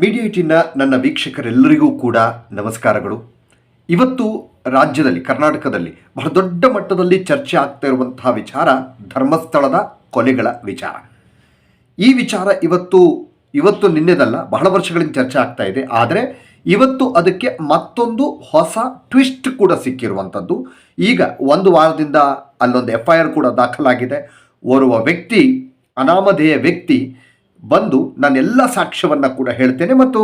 ಮೀಡಿಯೇಟಿನ ನನ್ನ ವೀಕ್ಷಕರೆಲ್ಲರಿಗೂ ಕೂಡ ನಮಸ್ಕಾರಗಳು. ಇವತ್ತು ರಾಜ್ಯದಲ್ಲಿ, ಕರ್ನಾಟಕದಲ್ಲಿ ಬಹಳ ದೊಡ್ಡ ಮಟ್ಟದಲ್ಲಿ ಚರ್ಚೆ ಆಗ್ತಾ ಇರುವಂತಹ ವಿಚಾರ ಧರ್ಮಸ್ಥಳದ ಕೊಲೆಗಳ ವಿಚಾರ. ಈ ವಿಚಾರ ಇವತ್ತು ಇವತ್ತು ನಿನ್ನೆದಲ್ಲ, ಬಹಳ ವರ್ಷಗಳಿಂದ ಚರ್ಚೆ ಆಗ್ತಾ ಇದೆ. ಆದರೆ ಇವತ್ತು ಅದಕ್ಕೆ ಮತ್ತೊಂದು ಹೊಸ ಟ್ವಿಸ್ಟ್ ಕೂಡ ಸಿಕ್ಕಿರುವಂಥದ್ದು. ಈಗ ಒಂದು ವಾರದಿಂದ ಅಲ್ಲೊಂದು ಎಫ್ ಐ ಆರ್ ಕೂಡ ದಾಖಲಾಗಿದೆ. ಓರ್ವ ವ್ಯಕ್ತಿ, ಅನಾಮಧೇಯ ವ್ಯಕ್ತಿ ಬಂದು ನಾನೆಲ್ಲ ಸಾಕ್ಷ್ಯವನ್ನು ಕೂಡ ಹೇಳ್ತೇನೆ. ಮತ್ತು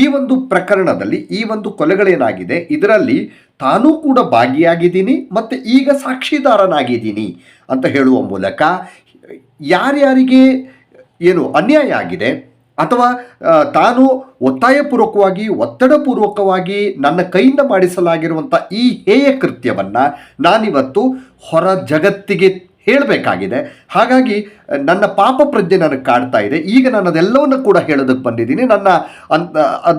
ಈ ಒಂದು ಪ್ರಕರಣದಲ್ಲಿ, ಈ ಒಂದು ಕೊಲೆಗಳೇನಾಗಿದೆ, ಇದರಲ್ಲಿ ತಾನೂ ಕೂಡ ಭಾಗಿಯಾಗಿದ್ದೀನಿ, ಮತ್ತು ಈಗ ಸಾಕ್ಷಿದಾರನಾಗಿದ್ದೀನಿ ಅಂತ ಹೇಳುವ ಮೂಲಕ ಯಾರ್ಯಾರಿಗೆ ಏನು ಅನ್ಯಾಯ ಆಗಿದೆ, ಅಥವಾ ತಾನು ಒತ್ತಾಯಪೂರ್ವಕವಾಗಿ, ಒತ್ತಡಪೂರ್ವಕವಾಗಿ ನನ್ನ ಕೈಯಿಂದ ಮಾಡಿಸಲಾಗಿರುವಂಥ ಈ ಹೇಯ ಕೃತ್ಯವನ್ನು ನಾನಿವತ್ತು ಹೊರ ಜಗತ್ತಿಗೆ ಹೇಳಬೇಕಾಗಿದೆ. ಹಾಗಾಗಿ, ನನ್ನ ಪಾಪ ಪ್ರಜ್ಞೆ ನನಗೆ ಕಾಡ್ತಾ ಇದೆ. ಈಗ ನಾನು ಅದೆಲ್ಲವನ್ನು ಕೂಡ ಹೇಳೋದಕ್ಕೆ ಬಂದಿದ್ದೀನಿ. ನನ್ನ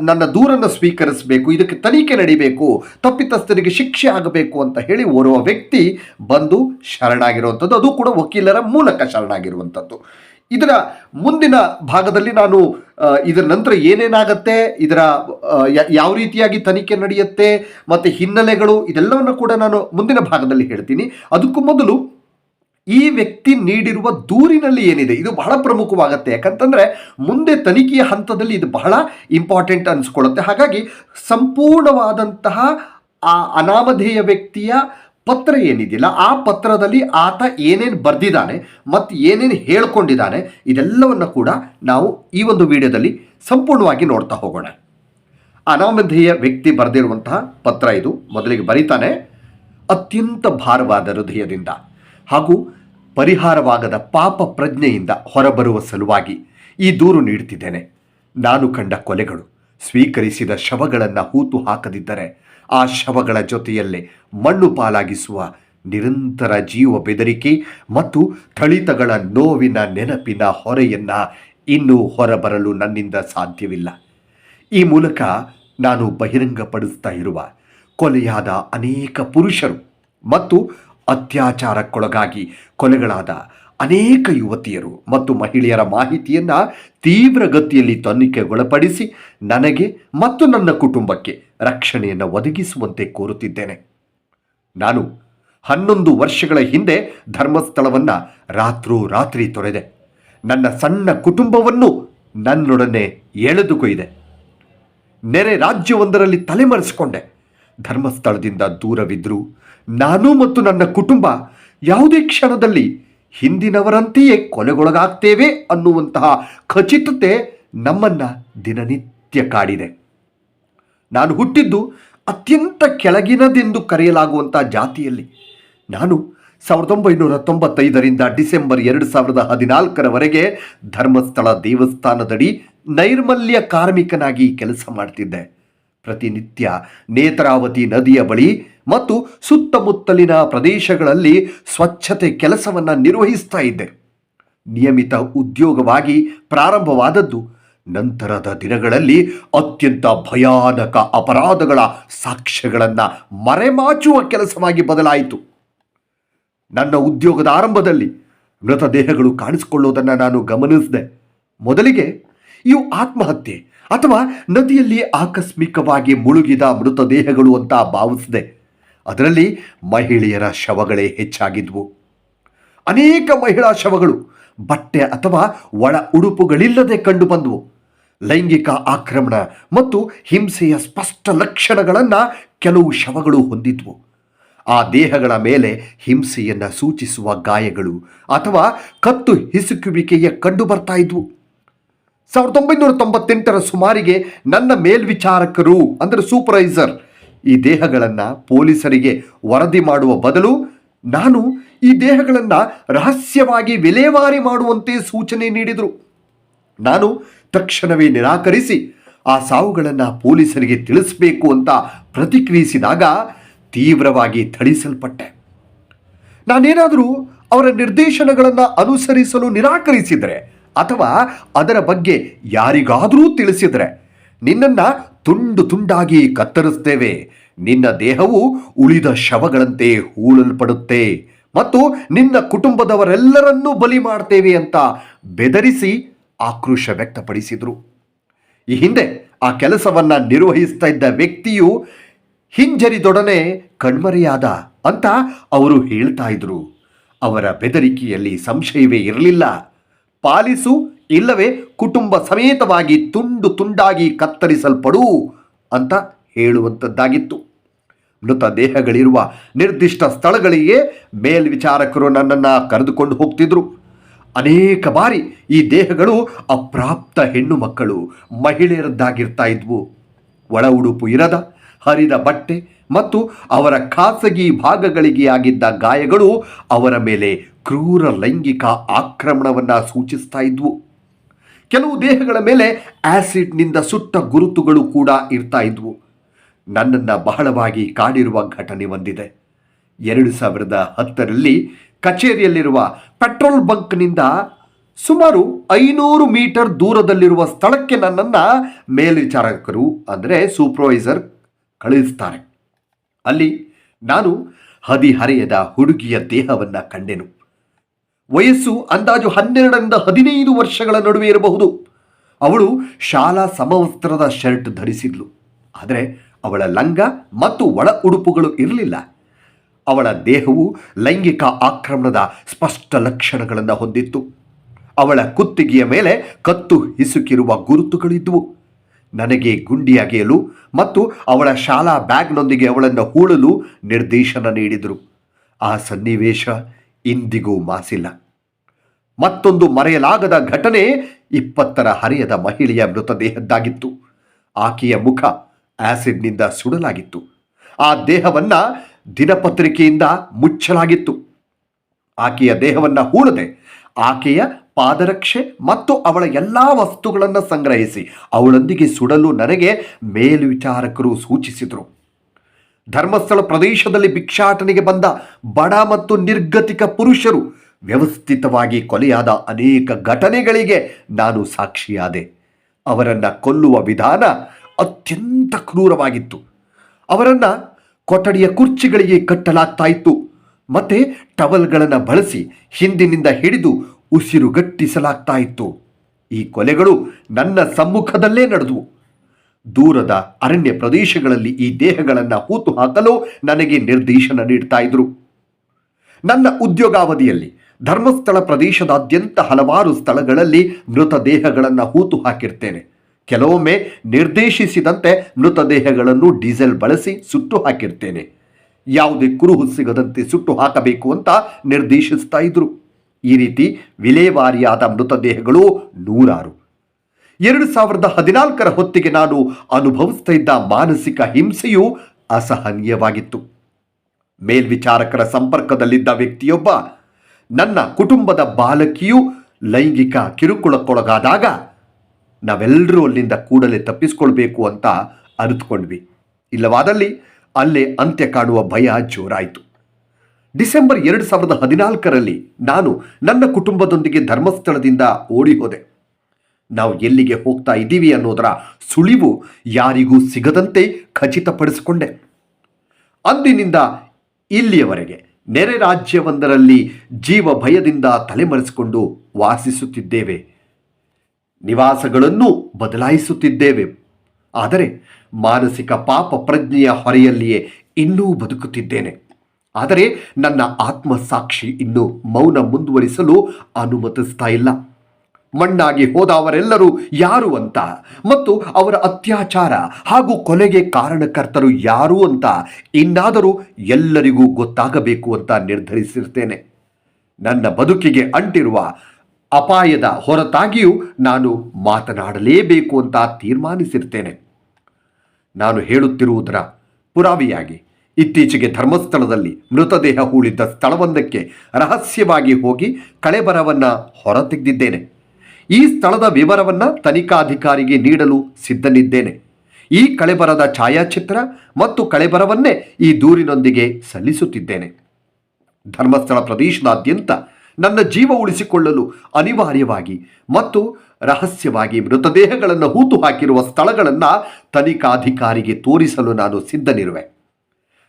ನನ್ನ ದೂರನ್ನು ಸ್ವೀಕರಿಸಬೇಕು. ಇದಕ್ಕೆ ತನಿಖೆ ನಡಿಬೇಕು. ತಪ್ಪಿತಸ್ಥರಿಗೆ ಶಿಕ್ಷೆ ಆಗಬೇಕು ಅಂತ ಹೇಳಿ ಓರ್ವ ವ್ಯಕ್ತಿ ಬಂದು ಶರಣಾಗಿರುವಂಥದ್ದು. ಅದು ಕೂಡ ವಕೀಲರ ಮೂಲಕ ಶರಣಾಗಿರುವಂಥದ್ದು. ಇದರ ಮುಂದಿನ ಭಾಗದಲ್ಲಿ ನಾನು ಇದರ ನಂತರ ಏನೇನಾಗತ್ತೆ, ಇದರ ಯಾವ ರೀತಿಯಾಗಿ ತನಿಖೆ ನಡೆಯುತ್ತೆ, ಮತ್ತು ಹಿನ್ನೆಲೆಗಳು, ಇದೆಲ್ಲವನ್ನು ಕೂಡ ನಾನು ಮುಂದಿನ ಭಾಗದಲ್ಲಿ ಹೇಳ್ತೀನಿ. ಅದಕ್ಕೂ ಮೊದಲು ಈ ವ್ಯಕ್ತಿ ನೀಡಿರುವ ದೂರಿನಲ್ಲಿ ಏನಿದೆ? ಇದು ಬಹಳ ಪ್ರಮುಖವಾಗುತ್ತೆ. ಯಾಕಂತಂದರೆ ಮುಂದೆ ತನಿಖೆಯ ಹಂತದಲ್ಲಿ ಇದು ಬಹಳ ಇಂಪಾರ್ಟೆಂಟ್ ಅನಿಸ್ಕೊಳ್ಳುತ್ತೆ. ಹಾಗಾಗಿ ಸಂಪೂರ್ಣವಾದಂತಹ ಆ ಅನಾಮಧೇಯ ವ್ಯಕ್ತಿಯ ಪತ್ರ ಏನಿದೆಯಲ್ಲ ಆ ಪತ್ರದಲ್ಲಿ ಆತ ಏನೇನು ಬರೆದಿದ್ದಾನೆ ಮತ್ತು ಏನೇನು ಹೇಳ್ಕೊಂಡಿದ್ದಾನೆ, ಇದೆಲ್ಲವನ್ನು ಕೂಡ ನಾವು ಈ ಒಂದು ವಿಡಿಯೋದಲ್ಲಿ ಸಂಪೂರ್ಣವಾಗಿ ನೋಡ್ತಾ ಹೋಗೋಣ. ಅನಾಮಧೇಯ ವ್ಯಕ್ತಿ ಬರೆದಿರುವಂತಹ ಪತ್ರ ಇದು ಮೊದಲಿಗೆ ಬರೀತಾನೆ, ಅತ್ಯಂತ ಭಾರವಾದ ಹೃದಯದಿಂದ. ಹಾಗೂ ಪರಿಹಾರವಾಗದ ಪಾಪ ಪ್ರಜ್ಞೆಯಿಂದ ಹೊರಬರುವ ಸಲುವಾಗಿ ಈ ದೂರು ನೀಡುತ್ತಿದ್ದೇನೆ. ನಾನು ಕಂಡ ಕೊಲೆಗಳು ಸ್ವೀಕರಿಸಿದ ಶವಗಳನ್ನು ಹೂತು ಹಾಕದಿದ್ದರೆ ಆ ಶವಗಳ ಜೊತೆಯಲ್ಲೇ ಮಣ್ಣು ಪಾಲಾಗಿಸುವ ನಿರಂತರ ಜೀವ ಬೆದರಿಕೆ ಮತ್ತು ಥಳಿತಗಳ ನೋವಿನ ನೆನಪಿನ ಹೊರೆಯನ್ನು ಇನ್ನೂ ಹೊರಬರಲು ನನ್ನಿಂದ ಸಾಧ್ಯವಿಲ್ಲ. ಈ ಮೂಲಕ ನಾನು ಬಹಿರಂಗಪಡಿಸ್ತಾ ಇರುವ ಕೊಲೆಯಾದ ಅನೇಕ ಪುರುಷರು ಮತ್ತು ಅತ್ಯಾಚಾರಕ್ಕೊಳಗಾಗಿ ಕೊಲೆಗಳಾದ ಅನೇಕ ಯುವತಿಯರು ಮತ್ತು ಮಹಿಳೆಯರ ಮಾಹಿತಿಯನ್ನು ತೀವ್ರಗತಿಯಲ್ಲಿ ತನಿಖೆಗೊಳಪಡಿಸಿ ನನಗೆ ಮತ್ತು ನನ್ನ ಕುಟುಂಬಕ್ಕೆ ರಕ್ಷಣೆಯನ್ನು ಒದಗಿಸುವಂತೆ ಕೋರುತ್ತಿದ್ದೇನೆ. ನಾನು ಹನ್ನೊಂದು ವರ್ಷಗಳ ಹಿಂದೆ ಧರ್ಮಸ್ಥಳವನ್ನು ರಾತ್ರೋರಾತ್ರಿ ತೊರೆದೆ. ನನ್ನ ಸಣ್ಣ ಕುಟುಂಬವನ್ನು ನನ್ನೊಡನೆ ಎಳೆದುಕೊಯ್ದೆ. ನೆರೆ ರಾಜ್ಯವೊಂದರಲ್ಲಿ ತಲೆಮರೆಸಿಕೊಂಡೆ. ಧರ್ಮಸ್ಥಳದಿಂದ ದೂರವಿದ್ದರೂ ನಾನು ಮತ್ತು ನನ್ನ ಕುಟುಂಬ ಯಾವುದೇ ಕ್ಷಣದಲ್ಲಿ ಹಿಂದಿನವರಂತೆಯೇ ಕೊಲೆಗೊಳಗಾಗ್ತೇವೆ ಅನ್ನುವಂತಹ ಖಚಿತತೆ ನಮ್ಮನ್ನು ದಿನನಿತ್ಯ ಕಾಡಿದೆ. ನಾನು ಹುಟ್ಟಿದ್ದು ಅತ್ಯಂತ ಕೆಳಗಿನದೆಂದು ಕರೆಯಲಾಗುವಂಥ ಜಾತಿಯಲ್ಲಿ. ನಾನು ಸಾವಿರದ ಒಂಬೈನೂರ ತೊಂಬತ್ತೈದರಿಂದ ಡಿಸೆಂಬರ್ ಎರಡು ಸಾವಿರದ ಹದಿನಾಲ್ಕರವರೆಗೆ ಧರ್ಮಸ್ಥಳ ದೇವಸ್ಥಾನದಡಿ ನೈರ್ಮಲ್ಯ ಕಾರ್ಮಿಕನಾಗಿ ಕೆಲಸ ಮಾಡ್ತಿದ್ದೆ. ಪ್ರತಿನಿತ್ಯ ನೇತ್ರಾವತಿ ನದಿಯ ಬಳಿ ಮತ್ತು ಸುತ್ತಮುತ್ತಲಿನ ಪ್ರದೇಶಗಳಲ್ಲಿ ಸ್ವಚ್ಛತೆ ಕೆಲಸವನ್ನು ನಿರ್ವಹಿಸ್ತಾ ಇದ್ದೆ. ನಿಯಮಿತ ಉದ್ಯೋಗವಾಗಿ ಪ್ರಾರಂಭವಾದದ್ದು ನಂತರದ ದಿನಗಳಲ್ಲಿ ಅತ್ಯಂತ ಭಯಾನಕ ಅಪರಾಧಗಳ ಸಾಕ್ಷ್ಯಗಳನ್ನು ಮರೆಮಾಚುವ ಕೆಲಸವಾಗಿ ಬದಲಾಯಿತು. ನನ್ನ ಉದ್ಯೋಗದ ಆರಂಭದಲ್ಲಿ ಮೃತದೇಹಗಳು ಕಾಣಿಸಿಕೊಳ್ಳುವುದನ್ನು ನಾನು ಗಮನಿಸಿದೆ. ಮೊದಲಿಗೆ ಇವು ಆತ್ಮಹತ್ಯೆ ಅಥವಾ ನದಿಯಲ್ಲಿ ಆಕಸ್ಮಿಕವಾಗಿ ಮುಳುಗಿದ ಮೃತದೇಹಗಳು ಅಂತ ಭಾವಿಸಿದೆ. ಅದರಲ್ಲಿ ಮಹಿಳೆಯರ ಶವಗಳೇ ಹೆಚ್ಚಾಗಿದ್ವು. ಅನೇಕ ಮಹಿಳಾ ಶವಗಳು ಬಟ್ಟೆ ಅಥವಾ ಒಳ ಉಡುಪುಗಳಿಲ್ಲದೆ ಕಂಡುಬಂದವು. ಲೈಂಗಿಕ ಆಕ್ರಮಣ ಮತ್ತು ಹಿಂಸೆಯ ಸ್ಪಷ್ಟ ಲಕ್ಷಣಗಳನ್ನು ಕೆಲವು ಶವಗಳು ಹೊಂದಿದ್ವು. ಆ ದೇಹಗಳ ಮೇಲೆ ಹಿಂಸೆಯನ್ನು ಸೂಚಿಸುವ ಗಾಯಗಳು ಅಥವಾ ಕತ್ತು ಹಿಸುಕುವಿಕೆಯ ಕಂಡು ಬರ್ತಾ ಇದ್ವು. ಸಾವಿರದ ಒಂಬೈನೂರ ತೊಂಬತ್ತೆಂಟರ ಸುಮಾರಿಗೆ ನನ್ನ ಮೇಲ್ವಿಚಾರಕರು, ಅಂದರೆ ಸೂಪರ್ವೈಸರ್ ಈ ದೇಹಗಳನ್ನು ಪೊಲೀಸರಿಗೆ ವರದಿ ಮಾಡುವ ಬದಲು ನಾನು ಈ ದೇಹಗಳನ್ನು ರಹಸ್ಯವಾಗಿ ವಿಲೇವಾರಿ ಮಾಡುವಂತೆ ಸೂಚನೆ ನೀಡಿದರು. ನಾನು ತಕ್ಷಣವೇ ನಿರಾಕರಿಸಿ ಆ ಸಾವುಗಳನ್ನು ಪೊಲೀಸರಿಗೆ ತಿಳಿಸಬೇಕು ಅಂತ ಪ್ರತಿಕ್ರಿಯಿಸಿದಾಗ ತೀವ್ರವಾಗಿ ಥಳಿಸಲ್ಪಟ್ಟೆ. ನಾನೇನಾದರೂ ಅವರ ನಿರ್ದೇಶನಗಳನ್ನು ಅನುಸರಿಸಲು ನಿರಾಕರಿಸಿದರೆ ಅಥವಾ ಅದರ ಬಗ್ಗೆ ಯಾರಿಗಾದರೂ ತಿಳಿಸಿದರೆ ನಿನ್ನನ್ನು ತುಂಡು ತುಂಡಾಗಿ ಕತ್ತರಿಸ್ತೇವೆ. ನಿನ್ನ ದೇಹವು ಉಳಿದ ಶವಗಳಂತೆ ಹೂಳಲ್ಪಡುತ್ತೆ. ಮತ್ತು ನಿನ್ನ ಕುಟುಂಬದವರೆಲ್ಲರನ್ನೂ ಬಲಿ ಮಾಡ್ತೇವೆ ಅಂತ ಬೆದರಿಸಿ ಆಕ್ರೋಶ ವ್ಯಕ್ತಪಡಿಸಿದರು. ಈ ಹಿಂದೆ ಆ ಕೆಲಸವನ್ನು ನಿರ್ವಹಿಸ್ತಾ ಇದ್ದ ವ್ಯಕ್ತಿಯು ಹಿಂಜರಿದೊಡನೆ ಕಣ್ಮರೆಯಾದ ಅಂತ ಅವರು ಹೇಳ್ತಾ ಇದ್ರು. ಅವರ ಬೆದರಿಕೆಯಲ್ಲಿ ಸಂಶಯವೇ ಇರಲಿಲ್ಲ. ಪಾಲಿಸು ಇಲ್ಲವೇ ಕುಟುಂಬ ಸಮೇತವಾಗಿ ತುಂಡು ತುಂಡಾಗಿ ಕತ್ತರಿಸಲ್ಪಡು ಅಂತ ಹೇಳುವಂಥದ್ದಾಗಿತ್ತು. ಮೃತ ದೇಹಗಳಿರುವ ನಿರ್ದಿಷ್ಟ ಸ್ಥಳಗಳಿಗೆ ಮೇಲ್ವಿಚಾರಕರು ನನ್ನನ್ನು ಕರೆದುಕೊಂಡು ಹೋಗ್ತಿದ್ರು. ಅನೇಕ ಬಾರಿ ಈ ದೇಹಗಳು ಅಪ್ರಾಪ್ತ ಹೆಣ್ಣು ಮಕ್ಕಳು, ಮಹಿಳೆಯರದ್ದಾಗಿರ್ತಾ ಇದ್ವು. ಒಳ ಉಡುಪು ಇರದ, ಹರಿದ ಬಟ್ಟೆ ಮತ್ತು ಅವರ ಖಾಸಗಿ ಭಾಗಗಳಿಗೆ ಆಗಿದ್ದ ಗಾಯಗಳು ಅವರ ಮೇಲೆ ಕ್ರೂರ ಲೈಂಗಿಕ ಆಕ್ರಮಣವನ್ನು ಸೂಚಿಸ್ತಾ ಇದ್ವು. ಕೆಲವು ದೇಹಗಳ ಮೇಲೆ ಆಸಿಡ್ನಿಂದ ಸುಟ್ಟ ಗುರುತುಗಳು ಕೂಡ ಇರ್ತಾ ಇದ್ವು. ನನ್ನನ್ನು ಬಹಳವಾಗಿ ಕಾಡಿರುವ ಘಟನೆ ಒಂದಿದೆ. ಎರಡು ಸಾವಿರದ ಹತ್ತರಲ್ಲಿ ಕಚೇರಿಯಲ್ಲಿರುವ ಪೆಟ್ರೋಲ್ ಬಂಕ್ನಿಂದ ಸುಮಾರು ಐನೂರು ಮೀಟರ್ ದೂರದಲ್ಲಿರುವ ಸ್ಥಳಕ್ಕೆ ನನ್ನನ್ನು ಮೇಲ್ವಿಚಾರಕರು, ಅಂದರೆ ಸೂಪರ್ವೈಸರ್, ಕಳುಹಿಸ್ತಾರೆ. ಅಲ್ಲಿ ನಾನು ಹದಿಹರೆಯದ ಹುಡುಗಿಯ ದೇಹವನ್ನು ಕಂಡೆನು. ವಯಸ್ಸು ಅಂದಾಜು ಹನ್ನೆರಡರಿಂದ ಹದಿನೈದು ವರ್ಷಗಳ ನಡುವೆ ಇರಬಹುದು. ಅವಳು ಶಾಲಾ ಸಮವಸ್ತ್ರದ ಶರ್ಟ್ ಧರಿಸಿದ್ಲು. ಆದರೆ ಅವಳ ಲಂಗ ಮತ್ತು ಒಳ ಉಡುಪುಗಳು ಇರಲಿಲ್ಲ. ಅವಳ ದೇಹವು ಲೈಂಗಿಕ ಆಕ್ರಮಣದ ಸ್ಪಷ್ಟ ಲಕ್ಷಣಗಳನ್ನು ಹೊಂದಿತ್ತು. ಅವಳ ಕುತ್ತಿಗೆಯ ಮೇಲೆ ಕತ್ತು ಹಿಸುಕಿರುವ ಗುರುತುಗಳಿದ್ದವು ನನಗೆ ಗುಂಡಿಯಾಗಿಯಲು ಮತ್ತು ಅವಳ ಶಾಲಾ ಬ್ಯಾಗ್ನೊಂದಿಗೆ ಅವಳನ್ನು ಹೂಳಲು ನಿರ್ದೇಶನ ನೀಡಿದರು. ಆ ಸನ್ನಿವೇಶ ಇಂದಿಗೂ ಮಾಸಿಲ್ಲ. ಮತ್ತೊಂದು ಮರೆಯಲಾಗದ ಘಟನೆ ಇಪ್ಪತ್ತರ ಹರಿಯದ ಮಹಿಳೆಯ ಮೃತದೇಹದ್ದಾಗಿತ್ತು. ಆಕೆಯ ಮುಖ ಆಸಿಡ್ನಿಂದ ಸುಡಲಾಗಿತ್ತು. ಆ ದೇಹವನ್ನ ದಿನಪತ್ರಿಕೆಯಿಂದ ಮುಚ್ಚಲಾಗಿತ್ತು. ಆಕೆಯ ದೇಹವನ್ನು ಹೂಳದೆ ಆಕೆಯ ಪಾದರಕ್ಷೆ ಮತ್ತು ಅವಳ ಎಲ್ಲ ವಸ್ತುಗಳನ್ನು ಸಂಗ್ರಹಿಸಿ ಅವಳೊಂದಿಗೆ ಸುಡಲು ನನಗೆ ಮೇಲ್ವಿಚಾರಕರು ಸೂಚಿಸಿದರು. ಧರ್ಮಸ್ಥಳ ಪ್ರದೇಶದಲ್ಲಿ ಭಿಕ್ಷಾಟನೆಗೆ ಬಂದ ಬಡ ಮತ್ತು ನಿರ್ಗತಿಕ ಪುರುಷರು ವ್ಯವಸ್ಥಿತವಾಗಿ ಕೊಲೆಯಾದ ಅನೇಕ ಘಟನೆಗಳಿಗೆ ನಾನು ಸಾಕ್ಷಿಯಾದೆ. ಅವರನ್ನು ಕೊಲ್ಲುವ ವಿಧಾನ ಅತ್ಯಂತ ಕ್ರೂರವಾಗಿತ್ತು. ಅವರನ್ನು ಕೊಠಡಿಯ ಕುರ್ಚಿಗಳಿಗೆ ಕಟ್ಟಲಾಗ್ತಾ ಇತ್ತು. ಮತ್ತೆ ಟವಲ್ಗಳನ್ನು ಬಳಸಿ ಹಿಂದಿನಿಂದ ಹಿಡಿದು ಉಸಿರುಗಟ್ಟಿಸಲಾಗ್ತಾ ಇತ್ತು. ಈ ಕೊಲೆಗಳು ನನ್ನ ಸಮ್ಮುಖದಲ್ಲೇ ನಡೆದವು. ದೂರದ ಅರಣ್ಯ ಪ್ರದೇಶಗಳಲ್ಲಿ ಈ ದೇಹಗಳನ್ನು ಹೂತು ಹಾಕಲು ನನಗೆ ನಿರ್ದೇಶನ ನೀಡ್ತಾ ಇದ್ರು. ನನ್ನ ಉದ್ಯೋಗಾವಧಿಯಲ್ಲಿ ಧರ್ಮಸ್ಥಳ ಪ್ರದೇಶದಾದ್ಯಂತ ಹಲವಾರು ಸ್ಥಳಗಳಲ್ಲಿ ಮೃತದೇಹಗಳನ್ನು ಹೂತು ಹಾಕಿರ್ತೇನೆ. ಕೆಲವೊಮ್ಮೆ ನಿರ್ದೇಶಿಸಿದಂತೆ ಮೃತದೇಹಗಳನ್ನು ಡೀಸೆಲ್ ಬಳಸಿ ಸುಟ್ಟು ಹಾಕಿರ್ತೇನೆ. ಯಾವುದೇ ಕುರುಹು ಸಿಗದಂತೆ ಸುಟ್ಟು ಹಾಕಬೇಕು ಅಂತ ನಿರ್ದೇಶಿಸ್ತಾ ಇದ್ರು. ಈ ರೀತಿ ವಿಲೇವಾರಿಯಾದ ಮೃತದೇಹಗಳು ನೂರಾರು. ಎರಡು ಸಾವಿರದ ಹದಿನಾಲ್ಕರ ಹೊತ್ತಿಗೆ ನಾನು ಅನುಭವಿಸ್ತಾ ಇದ್ದ ಮಾನಸಿಕ ಹಿಂಸೆಯು ಅಸಹನೀಯವಾಗಿತ್ತು. ಮೇಲ್ವಿಚಾರಕರ ಸಂಪರ್ಕದಲ್ಲಿದ್ದ ವ್ಯಕ್ತಿಯೊಬ್ಬ ನನ್ನ ಕುಟುಂಬದ ಬಾಲಕಿಯು ಲೈಂಗಿಕ ಕಿರುಕುಳಕ್ಕೊಳಗಾದಾಗ ನಾವೆಲ್ಲರೂ ಅಲ್ಲಿಂದ ಕೂಡಲೇ ತಪ್ಪಿಸ್ಕೊಳ್ಬೇಕು ಅಂತ ಅರಿತುಕೊಂಡ್ವಿ. ಇಲ್ಲವಾದಲ್ಲಿ ಅಲ್ಲೇ ಅಂತ್ಯ ಕಾಣುವ ಭಯ ಜೋರಾಯಿತು. ಡಿಸೆಂಬರ್ ಎರಡು ಸಾವಿರದ ಹದಿನಾಲ್ಕರಲ್ಲಿ ನಾನು ನನ್ನ ಕುಟುಂಬದೊಂದಿಗೆ ಧರ್ಮಸ್ಥಳದಿಂದ ಓಡಿ ಹೋದೆ ನಾವು ಎಲ್ಲಿಗೆ ಹೋಗ್ತಾ ಇದ್ದೀವಿ ಅನ್ನೋದರ ಸುಳಿವು ಯಾರಿಗೂ ಸಿಗದಂತೆ ಖಚಿತಪಡಿಸಿಕೊಂಡೆ. ಅಂದಿನಿಂದ ಇಲ್ಲಿಯವರೆಗೆ ನೆರೆ ರಾಜ್ಯವೊಂದರಲ್ಲಿ ಜೀವ ಭಯದಿಂದ ತಲೆಮರೆಸಿಕೊಂಡು ವಾಸಿಸುತ್ತಿದ್ದೇವೆ. ನಿವಾಸಗಳನ್ನು ಬದಲಾಯಿಸುತ್ತಿದ್ದೇವೆ. ಆದರೆ ಮಾನಸಿಕ ಪಾಪ ಪ್ರಜ್ಞೆಯ ಹೊರೆಯಲ್ಲಿಯೇ ಇನ್ನೂ ಬದುಕುತ್ತಿದ್ದೇನೆ. ಆದರೆ ನನ್ನ ಆತ್ಮಸಾಕ್ಷಿ ಇನ್ನು ಮೌನ ಮುಂದುವರಿಸಲು ಅನುಮತಿಸ್ತಾ ಇಲ್ಲ. ಮಣ್ಣಾಗಿ ಹೋದವರೆಲ್ಲರೂ ಯಾರು ಅಂತ? ಮತ್ತು ಅವರ ಅತ್ಯಾಚಾರ ಹಾಗೂ ಕೊಲೆಗೆ ಕಾರಣಕರ್ತರು ಯಾರು ಅಂತ ಇನ್ನಾದರೂ ಎಲ್ಲರಿಗೂ ಗೊತ್ತಾಗಬೇಕು ಅಂತ ನಿರ್ಧರಿಸಿರ್ತೇನೆ. ನನ್ನ ಬದುಕಿಗೆ ಅಂಟಿರುವ ಅಪಾಯದ ಹೊರತಾಗಿಯೂ ನಾನು ಮಾತನಾಡಲೇಬೇಕು ಅಂತ ತೀರ್ಮಾನಿಸಿರ್ತೇನೆ. ನಾನು ಹೇಳುತ್ತಿರುವುದರ ಪುರಾವೆಯಾಗಿ, ಇತ್ತೀಚೆಗೆ ಧರ್ಮಸ್ಥಳದಲ್ಲಿ ಮೃತದೇಹ ಹೂಳಿದ್ದ ಸ್ಥಳವೊಂದಕ್ಕೆ ರಹಸ್ಯವಾಗಿ ಹೋಗಿ ಕಳೆಬರವನ್ನು ಹೊರತೆಗೆದಿದ್ದೇನೆ. ಈ ಸ್ಥಳದ ವಿವರವನ್ನು ತನಿಖಾಧಿಕಾರಿಗೆ ನೀಡಲು ಸಿದ್ಧನಿದ್ದೇನೆ. ಈ ಕಳೆಬರದ ಛಾಯಾಚಿತ್ರ ಮತ್ತು ಕಳೆಬರವನ್ನೇ ಈ ದೂರಿನೊಂದಿಗೆ ಸಲ್ಲಿಸುತ್ತಿದ್ದೇನೆ. ಧರ್ಮಸ್ಥಳ ಪ್ರದೇಶದಾದ್ಯಂತ ನನ್ನ ಜೀವ ಉಳಿಸಿಕೊಳ್ಳಲು ಅನಿವಾರ್ಯವಾಗಿ ಮತ್ತು ರಹಸ್ಯವಾಗಿ ಮೃತದೇಹಗಳನ್ನು ಹೂತು ಹಾಕಿರುವ ಸ್ಥಳಗಳನ್ನು ತನಿಖಾಧಿಕಾರಿಗೆ ತೋರಿಸಲು ನಾನು ಸಿದ್ಧನಿರುವೆ.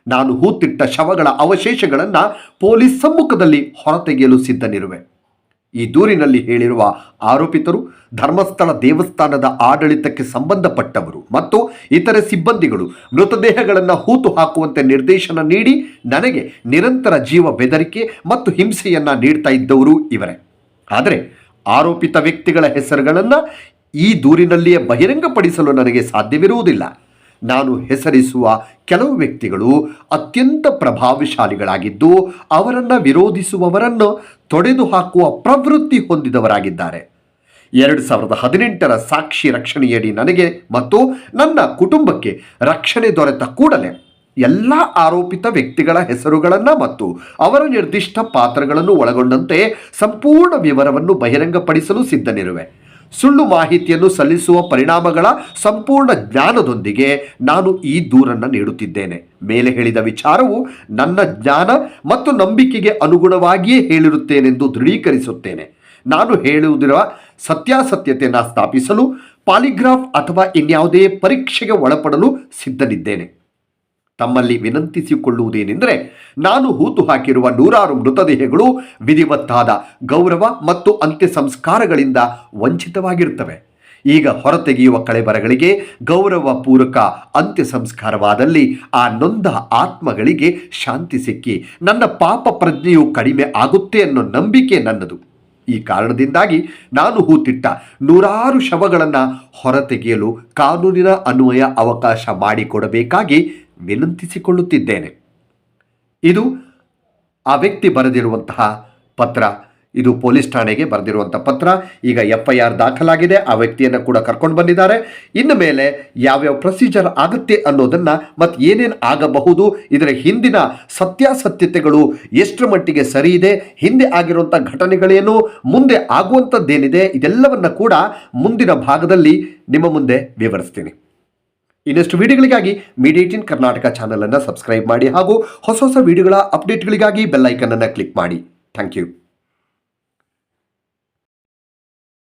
ನಾನು ಹೂತಿಟ್ಟ ಶವಗಳ ಅವಶೇಷಗಳನ್ನು ಪೊಲೀಸ್ ಸಮ್ಮುಖದಲ್ಲಿ ಹೊರತೆಗೆಯಲು ಸಿದ್ಧನಿರುವೆ. ಈ ದೂರಿನಲ್ಲಿ ಹೇಳಿರುವ ಆರೋಪಿತರು ಧರ್ಮಸ್ಥಳ ದೇವಸ್ಥಾನದ ಆಡಳಿತಕ್ಕೆ ಸಂಬಂಧಪಟ್ಟವರು ಮತ್ತು ಇತರೆ ಸಿಬ್ಬಂದಿಗಳು ಮೃತದೇಹಗಳನ್ನು ಹೂತು ಹಾಕುವಂತೆ ನಿರ್ದೇಶನ ನೀಡಿ ನನಗೆ ನಿರಂತರ ಜೀವ ಬೆದರಿಕೆ ಮತ್ತು ಹಿಂಸೆಯನ್ನು ನೀಡ್ತಾ ಇದ್ದವರು ಇವರೇ. ಆದರೆ ಆರೋಪಿತ ವ್ಯಕ್ತಿಗಳ ಹೆಸರುಗಳನ್ನು ಈ ದೂರಿನಲ್ಲಿಯೇ ಬಹಿರಂಗಪಡಿಸಲು ನನಗೆ ಸಾಧ್ಯವಿರುವುದಿಲ್ಲ. ನಾನು ಹೆಸರಿಸುವ ಕೆಲವು ವ್ಯಕ್ತಿಗಳು ಅತ್ಯಂತ ಪ್ರಭಾವಶಾಲಿಗಳಾಗಿದ್ದು ಅವರನ್ನು ವಿರೋಧಿಸುವವರನ್ನು ತೊಡೆದು ಹಾಕುವ ಪ್ರವೃತ್ತಿ ಹೊಂದಿದವರಾಗಿದ್ದಾರೆ. ಎರಡು ಸಾವಿರದ ಹದಿನೆಂಟರ ಸಾಕ್ಷಿ ರಕ್ಷಣೆಯಡಿ ನನಗೆ ಮತ್ತು ನನ್ನ ಕುಟುಂಬಕ್ಕೆ ರಕ್ಷಣೆ ದೊರೆತ ಕೂಡಲೇ ಎಲ್ಲ ಆರೋಪಿತ ವ್ಯಕ್ತಿಗಳ ಹೆಸರುಗಳನ್ನು ಮತ್ತು ಅವರ ನಿರ್ದಿಷ್ಟ ಪಾತ್ರಗಳನ್ನು ಒಳಗೊಂಡಂತೆ ಸಂಪೂರ್ಣ ವಿವರವನ್ನು ಬಹಿರಂಗಪಡಿಸಲು ಸಿದ್ಧನಿರುವೆ. ಸುಳ್ಳು ಮಾಹಿತಿಯನ್ನು ಸಲ್ಲಿಸುವ ಪರಿಣಾಮಗಳ ಸಂಪೂರ್ಣ ಜ್ಞಾನದೊಂದಿಗೆ ನಾನು ಈ ದೂರನ್ನು ನೀಡುತ್ತಿದ್ದೇನೆ. ಮೇಲೆ ಹೇಳಿದ ವಿಚಾರವು ನನ್ನ ಜ್ಞಾನ ಮತ್ತು ನಂಬಿಕೆಗೆ ಅನುಗುಣವಾಗಿಯೇ ಹೇಳಿರುತ್ತೇನೆಂದು ದೃಢೀಕರಿಸುತ್ತೇನೆ. ನಾನು ಹೇಳುವುದಿರುವ ಸತ್ಯಾಸತ್ಯತೆಯನ್ನು ಸ್ಥಾಪಿಸಲು, ಪಾಲಿಗ್ರಾಫ್ ಅಥವಾ ಇನ್ಯಾವುದೇ ಪರೀಕ್ಷೆಗೆ ಒಳಪಡಲು ಸಿದ್ಧನಿದ್ದೇನೆ. ತಮ್ಮಲ್ಲಿ ವಿನಂತಿಸಿಕೊಳ್ಳುವುದೇನೆಂದರೆ ನಾನು ಹೂತು ಹಾಕಿರುವ ನೂರಾರು ಮೃತದೇಹಗಳು ವಿಧಿವತ್ತಾದ ಗೌರವ ಮತ್ತು ಅಂತ್ಯ ಸಂಸ್ಕಾರಗಳಿಂದ ವಂಚಿತವಾಗಿರುತ್ತವೆ. ಈಗ ಹೊರತೆಗೆಯುವ ಕಳೆಬರಗಳಿಗೆ ಗೌರವ ಪೂರಕ ಅಂತ್ಯ ಸಂಸ್ಕಾರವಾದಲ್ಲಿ ಆ ನೊಂದ ಆತ್ಮಗಳಿಗೆ ಶಾಂತಿ ಸಿಕ್ಕಿ ನನ್ನ ಪಾಪ ಪ್ರಜ್ಞೆಯು ಕಡಿಮೆ ಆಗುತ್ತೆ ಅನ್ನೋ ನಂಬಿಕೆ ನನ್ನದು. ಈ ಕಾರಣದಿಂದಾಗಿ ನಾನು ಹೂತಿಟ್ಟ ನೂರಾರು ಶವಗಳನ್ನು ಹೊರತೆಗೆಯಲು ಕಾನೂನಿನ ಅನ್ವಯ ಅವಕಾಶ ಮಾಡಿಕೊಡಬೇಕಾಗಿ ವಿನಂತಿಸಿಕೊಳ್ಳುತ್ತಿದ್ದೇನೆ. ಇದು ಆ ವ್ಯಕ್ತಿ ಬರೆದಿರುವಂತಹ ಪತ್ರ ಇದು ಪೊಲೀಸ್ ಠಾಣೆಗೆ ಬರೆದಿರುವಂಥ ಪತ್ರ. ಈಗ ಎಫ್ ಐ ಆರ್ ದಾಖಲಾಗಿದೆ. ಆ ವ್ಯಕ್ತಿಯನ್ನು ಕೂಡ ಕರ್ಕೊಂಡು ಬಂದಿದ್ದಾರೆ. ಇನ್ನು ಮೇಲೆ ಯಾವ್ಯಾವ ಪ್ರೊಸೀಜರ್ ಆಗುತ್ತೆ ಅನ್ನೋದನ್ನು ಮತ್ತು ಏನೇನು ಆಗಬಹುದು, ಇದರ ಹಿಂದಿನ ಸತ್ಯಾಸತ್ಯತೆಗಳು ಎಷ್ಟರ ಮಟ್ಟಿಗೆ ಸರಿ ಇದೆ, ಹಿಂದೆ ಆಗಿರುವಂಥ ಘಟನೆಗಳೇನು, ಮುಂದೆ ಆಗುವಂಥದ್ದೇನಿದೆ ಇದೆಲ್ಲವನ್ನ ಕೂಡ ಮುಂದಿನ ಭಾಗದಲ್ಲಿ ನಿಮ್ಮ ಮುಂದೆ ವಿವರಿಸ್ತೀನಿ. ಇನ್ನಷ್ಟು ವಿಡಿಯೋಗಳಿಗಾಗಿ ಮೀಡಿಯೇಟಿನ್ ಕರ್ನಾಟಕ ಚಾನಲನ್ನು ಸಬ್ಸ್ಕ್ರೈಬ್ ಮಾಡಿ ಹಾಗೂ ಹೊಸ ಹೊಸ ವಿಡಿಯೋಗಳ ಅಪ್ಡೇಟ್ಗಳಿಗಾಗಿ ಬೆಲ್ಲೈಕನ್ ಅನ್ನು ಕ್ಲಿಕ್ ಮಾಡಿ. Thank you.